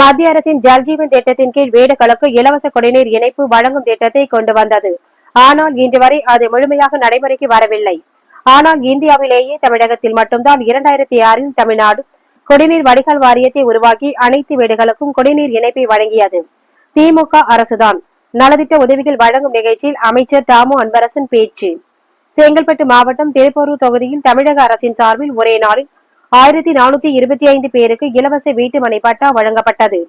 மத்திய அரசின் ஜல்ஜீவன் திட்டத்தின் கீழ் வீடுகளுக்கு இலவச குடிநீர் இணைப்பு வழங்கும் திட்டத்தை கொண்டு வந்தது. ஆனால் இன்று வரை அது முழுமையாக நடைமுறைக்கு வரவில்லை. ஆனால் இந்தியாவிலேயே தமிழகத்தில் மட்டும்தான் இரண்டாயிரத்தி ஆறில் தமிழ்நாடு குடிநீர் வடிகால் வாரியத்தை உருவாக்கி அனைத்து வீடுகளுக்கும் குடிநீர் இணைப்பை வழங்கியது. திமுக அரசுதான். நலத்திட்ட உதவிகள் வழங்கும் நிகழ்ச்சியில் அமைச்சர் தாமு அன்பரசன் பேச்சு. செங்கல்பட்டு மாவட்டம் திருப்பூரூர் தொகுதியில் தமிழக அரசின் சார்பில் ஒரே நாளில் ஆயிரத்தி நானூத்தி இருபத்தி ஐந்து பேருக்கு இலவச வீட்டுமனை பட்டா வழங்கப்பட்டது.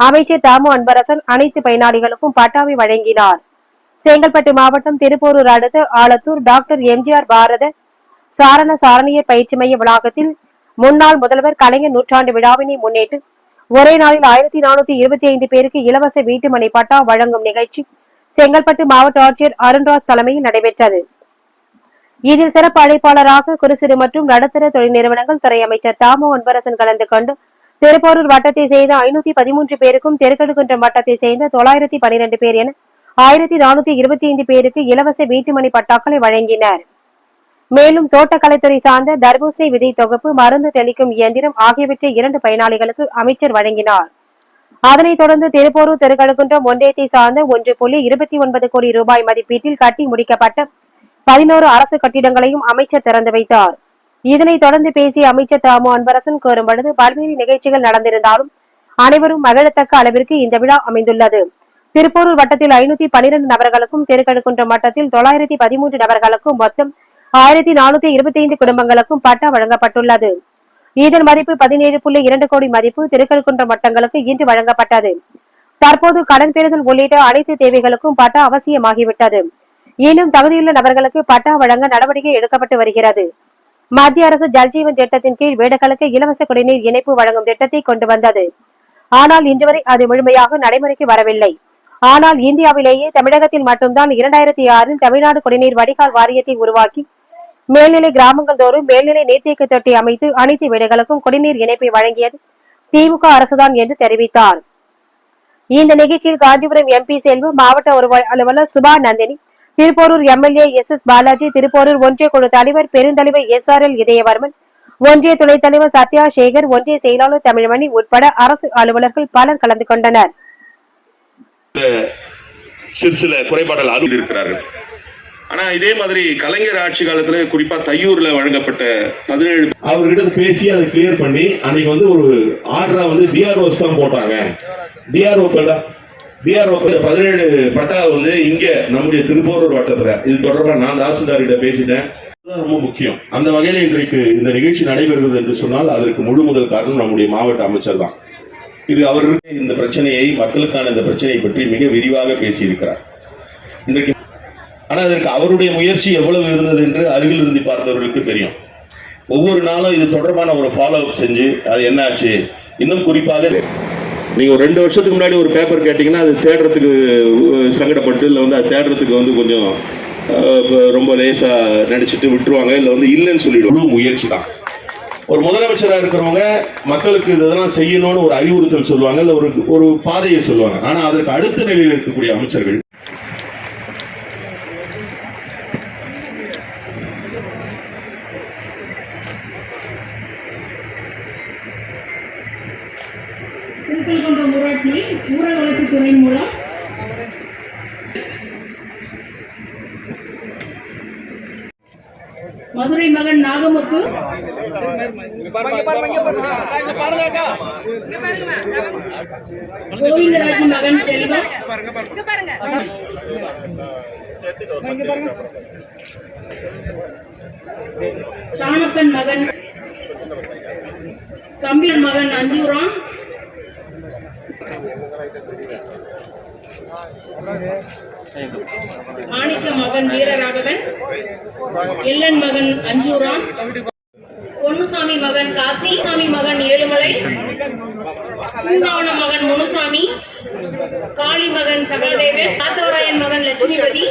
அமைச்சர் தாமு அன்பரசன் அனைத்து பயனாளிகளுக்கும் பட்டாவை வழங்கினார். செங்கல்பட்டு மாவட்டம் திருப்பூரூர் அடுத்த ஆலத்தூர் டாக்டர் எம்ஜிஆர் பாரத சாரண சாரணியர் பயிற்சி மைய வளாகத்தில் முன்னாள் முதல்வர் கலைஞர் நூற்றாண்டு விழாவினை முன்னிட்டு ஒரே நாளில் ஆயிரத்தி நானூத்தி இருபத்தி ஐந்து பேருக்கு இலவச வீட்டுமனை பட்டா வழங்கும் நிகழ்ச்சி செங்கல்பட்டு மாவட்ட ஆட்சியர் அருண்ராஜ் தலைமையில் நடைபெற்றது. இதில் சிறப்பு அழைப்பாளராக குறுசிறு மற்றும் நடுத்தர தொழில் நிறுவனங்கள் துறை அமைச்சர் தாமோ அன்பரசன் கலந்து கொண்டு திருப்போரூர் வட்டத்தை சேர்ந்த ஐநூத்தி பதிமூன்று பேருக்கும் தெற்கடுக்குன்றம் வட்டத்தை சேர்ந்த தொள்ளாயிரத்தி பனிரெண்டு பேர் என ஆயிரத்தி நானூத்தி இருபத்தி ஐந்து பேருக்கு இலவச வீட்டுமனை பட்டாக்களை வழங்கினர். மேலும் தோட்டக்கலைத்துறை சார்ந்த தர்பூசணி விதை தொகுப்பு மருந்து தெளிக்கும் இயந்திரம் ஆகியவற்றை இரண்டு பயனாளிகளுக்கு அமைச்சர் வழங்கினார். அதனைத் தொடர்ந்து திருப்போரூர் தெருக்கடுக்குன்றம் ஒன்றியத்தை சார்ந்த ஒன்று புள்ளி இருபத்தி ஒன்பது கோடி ரூபாய் மதிப்பீட்டில் கட்டி முடிக்கப்பட்ட பதினோரு அரசு கட்டிடங்களையும் அமைச்சர் திறந்து வைத்தார். இதனைத் தொடர்ந்து பேசிய அமைச்சர் தாமு அன்பரசன் கோரும் பொழுது பல்வேறு நிகழ்ச்சிகள் நடந்திருந்தாலும் அனைவரும் மகிழத்தக்க அளவிற்கு இந்த விழா அமைந்துள்ளது. திருப்போரூர் வட்டத்தில் ஐநூத்தி பனிரெண்டு நபர்களுக்கும் திருக்கடுக்குன்றம் வட்டத்தில் தொள்ளாயிரத்தி பதிமூன்று நபர்களுக்கும் மொத்தம் ஆயிரத்தி நானூத்தி இருபத்தி ஐந்து குடும்பங்களுக்கும் பட்டா வழங்கப்பட்டுள்ளது. இதன் மதிப்பு பதினேழு புள்ளி இரண்டு கோடி மதிப்பு திருக்கழுக்குன்றம் வட்டங்களுக்கு இன்று வழங்கப்பட்டது. தற்போது கடன் பெறுதல் உள்ளிட்ட அனைத்து தேவைகளுக்கும் பட்டா அவசியமாகிவிட்டது. இன்னும் தகுதியுள்ள நபர்களுக்கு பட்டா வழங்க நடவடிக்கை எடுக்கப்பட்டு வருகிறது. மத்திய அரசு ஜல்ஜீவன் திட்டத்தின் கீழ் வீடுகளுக்கு இலவச குடிநீர் இணைப்பு வழங்கும் திட்டத்தை கொண்டு வந்தது. ஆனால் இன்று வரை அது முழுமையாக நடைமுறைக்கு வரவில்லை. ஆனால் இந்தியாவிலேயே தமிழகத்தில் மட்டும்தான் இரண்டாயிரத்தி ஆறில் தமிழ்நாடு குடிநீர் வடிகால் வாரியத்தை உருவாக்கி மேல்நிலை கிராமங்கள் தோறும் மேல்நிலை நீர்த்தேக்க தொட்டி அமைத்து அனைத்து வீடுகளுக்கும் குடிநீர் இணைப்பை வழங்கியது திமுக அரசுதான் என்று தெரிவித்தார். இந்த நிகழ்ச்சியில் காஞ்சிபுரம் எம்பி செல்வம் மாவட்ட வருவாய் அலுவலர் Subha Nandini Thiruporur MLA S S Balaji Thiruporur ஒன்றிய குழு தலைவர் பெருந்தலைவர் எஸ் ஆர் எல் இதயவர்மன் ஒன்றிய துணைத் தலைவர் சத்யா சேகர் ஒன்றிய செயலாளர் தமிழ்மணி உட்பட அரசு அலுவலர்கள் பலர் கலந்து கொண்டனர். சிறு சில குறைபாடுகள் அருள் இருக்கிறார்கள். ஆனா இதே மாதிரி கலைஞர் ஆட்சி காலத்துல குறிப்பா தையூர்ல வழங்கப்பட்ட பதினேழு அவர்கிட்ட பேசி அதை கிளியர் பண்ணி அன்னைக்கு வந்து ஒரு ஆர்டரா வந்து டிஆர்ஓஸ் தான் போட்டாங்க. டிஆர்ஓக்கள் தான் டிஆர்ஓ பதினேழு பட்டா வந்து இங்க நம்முடைய திருப்போரூர் வட்டத்துல. இது தொடர்பாக நான் தாசில்தார்கிட்ட பேசிட்டேன். அதுதான் ரொம்ப முக்கியம். அந்த வகையில இன்றைக்கு இந்த நிகழ்ச்சி நடைபெறுகிறது என்று சொன்னால் அதற்கு முழு முதல் காரணம் நம்முடைய மாவட்ட அமைச்சர் தான். இது அவர் இந்த பிரச்சனையை மக்களுக்கான இந்த பிரச்சனையை பற்றி மிக விரிவாக பேசியிருக்கிறார். இன்றைக்கு ஆனால் அதற்கு அவருடைய முயற்சி எவ்வளவு இருந்தது என்று அருகில் இருந்து பார்த்தவர்களுக்கு தெரியும். ஒவ்வொரு நாளும் இது தொடர்பான ஒரு ஃபாலோ அப் செஞ்சு அது என்னாச்சு? இன்னும் குறிப்பாக நீங்கள் ஒரு ரெண்டு வருஷத்துக்கு முன்னாடி ஒரு பேப்பர் கேட்டிங்கன்னா அது தேடுறதுக்கு சங்கடப்பட்டு இல்லை வந்து அது தேடுறதுக்கு வந்து கொஞ்சம் ரொம்ப லேசாக நினச்சிட்டு விட்டுருவாங்க இல்லை வந்து இல்லைன்னு சொல்லிவிடுவோம் முயற்சி தான். ஒரு முதலமைச்சராக இருக்கிறவங்க மக்களுக்கு இதெல்லாம் செய்யணும்னு ஒரு அறிவுறுத்தல் சொல்லுவாங்க இல்லை ஒரு ஒரு பாதையை சொல்லுவாங்க. ஆனால் அதற்கு அடுத்த நிலையில் இருக்கக்கூடிய அமைச்சர்கள் திருக்கல்குன்றம் ஊராட்சியில் ஊரக வளர்ச்சித் துறையின் மூலம் மதுரை மகன் நாகமுத்து கோவிந்தராஜ் மகன் செல்வம். தானப்பன் மகன் தம்பியன் மகன் அஞ்சூராம். மாணிக்க மகன் வீரராகவன் எல்லன் மகன் அஞ்சூராம் பொன்னுசாமி மகன் காசி சாமி மகன் ஏழுமலை பூங்காவன மகன் முனுசாமி காளி மகன் சகலதேவன் காத்தவராயன் மகன் லட்சுமிபதி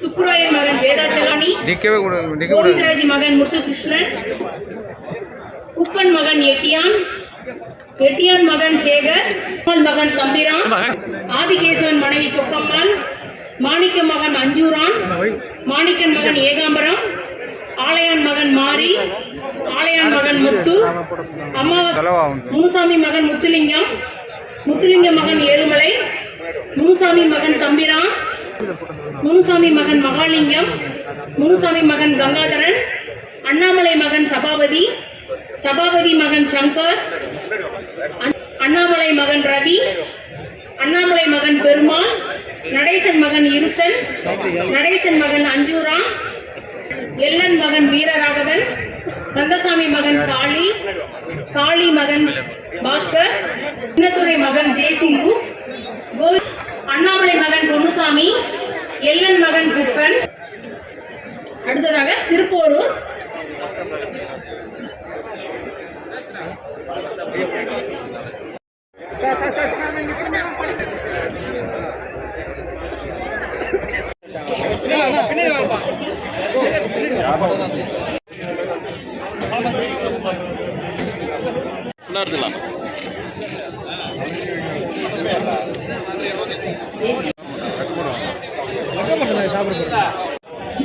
சுப்புராயன் மகன் கூடாது. கோவிந்தராஜ் மகன் முத்துகிருஷ்ணன் குப்பன் மகன் எட்டியான் எட்டியான் மகன் சேகர் மகன் தம்பிரான் ஆதிகேசவன் மனைவி சொக்கம்மாள் மாணிக்க மகன் அஞ்சூரான் மாணிக்கன் மகன் ஏகாம்பரம் ஆலயான் மகன் மாரி ஆலயான் மகன் முத்து அம்மாவாசை முனுசாமி மகன் முத்துலிங்கம் முத்துலிங்க மகன் ஏழுமலை முனுசாமி மகன் தம்பிரான் முனுசாமி மகன் மகாலிங்கம் முனுசாமி மகன் கங்காதரன் அண்ணாமலை மகன் சபாபதி சபாபதி மகன் சங்கர் அண்ணாமலை மகன் ரவி அண்ணாமலை மகன் பெருமாள் நடேசன் மகன் இருசன் நடேசன் மகன் அஞ்சூரா எல்லன் மகன் வீரராகவன் கந்தசாமி மகன் காளி காளி மகன் பாஸ்கர் சின்னத்துறை மகன் தேசிங்கு கோவி அண்ணாமலை மகன் பொன்னுசாமி எல்லன் மகன் குப்பன். அடுத்ததாக திருப்போரூர்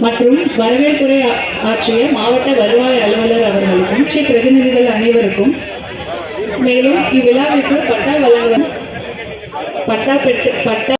மற்றும் வரவேற்புரை ஆற்றிய மாவட்ட வருவாய் அலுவலர் அவர்களுக்கும் பிரதிநிதிகள் அனைவருக்கும் மேலும் இவ்விழாவிற்கு பட்டா வழங்குவது பட்டா பெற்று பட்டா